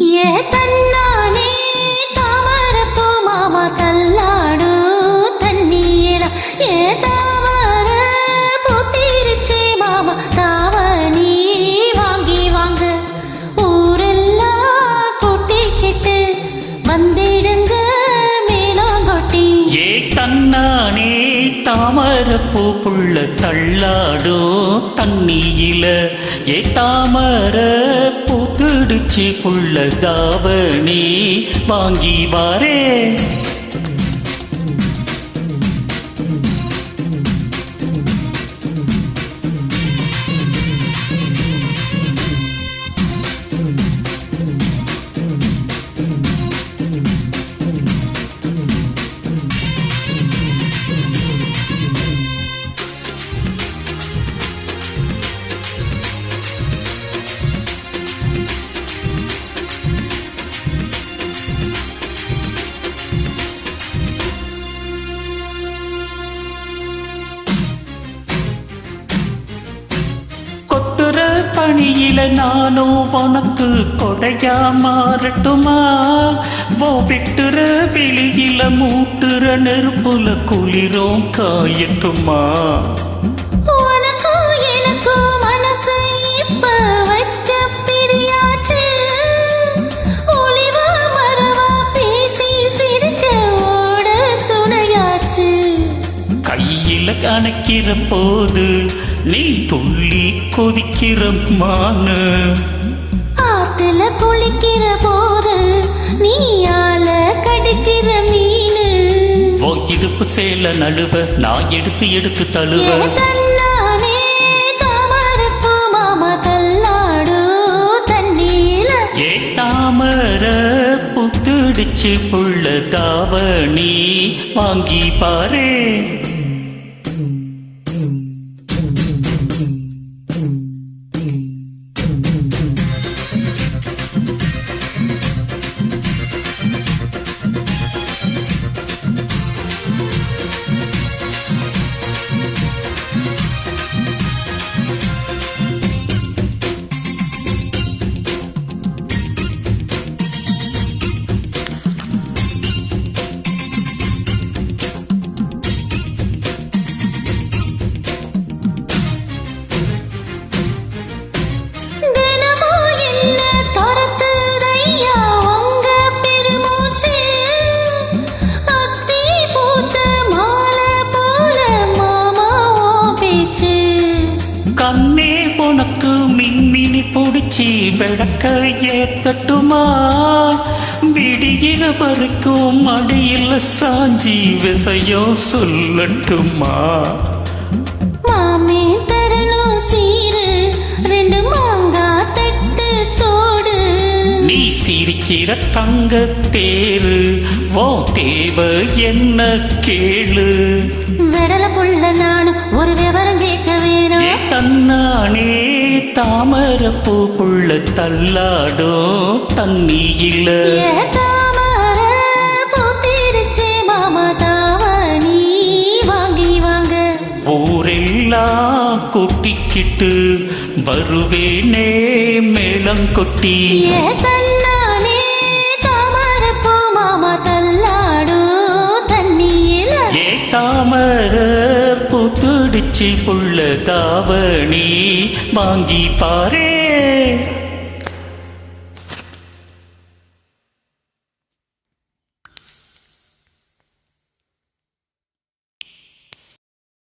ஏ தன்னானே தாமரப்பூ மாமா தள்ளாடு தண்ணீர? ஏ தாமர பூத்திருச்சே மாமா தாவணி வாங்கி வாங்க. ஊரெல்லாம் கூட்டிக்கிட்டு வந்திடுங்க மேலாங்கொட்டி. ஏ தன்னானே தாமரப்பூ புள்ள தள்ளாடோ தண்ணியில. ஏ தாமர அடிச்சு புள்ள தாவணி வாங்கி வாரே. பணியில நானோ உனக்கு கொடையா மாறட்டுமா? ஓ விட்டுற வெளியில மூட்டுற நெருப்புல குளிரும் காயட்டுமா? கையில கணக்கிற போது நீ துள்ளி கொதிக்கிற மானு. ஆத்துல குளிக்கிற போது நீயால கடிக்கிற மீனு. இடுப்பு சேல நழுவ நான் எடுத்து எடுத்து தழுவ. தாமர புத்துடிச்சு புள்ள தாவணி வாங்கி பாரு மின்மினி பிடிச்சி விளக்க ஏத்தட்டுமா விடியில வரைக்கும் மடியில சாஞ்சி விசையம் சொல்லட்டுமா? மாமே தரணும் சீரு ரெண்டு மாங்கா தட்டு தோடு. நீ சிரிக்கிற தங்க தேரு ஓ தேவ என்ன கேளு? விடல புள்ள நானும் ஒரு விவரம் கேட்க வேணும். தன்னானே தாமரப்பூ புள்ள தள்ளாடோ தண்ணியில? ஊரெல்லாம் கொட்டிக்கிட்டு வருவேனே தண்ணியில. ஏ தாமர புத்துடிச்சு புள்ள தாவணி வாங்கி பாரே.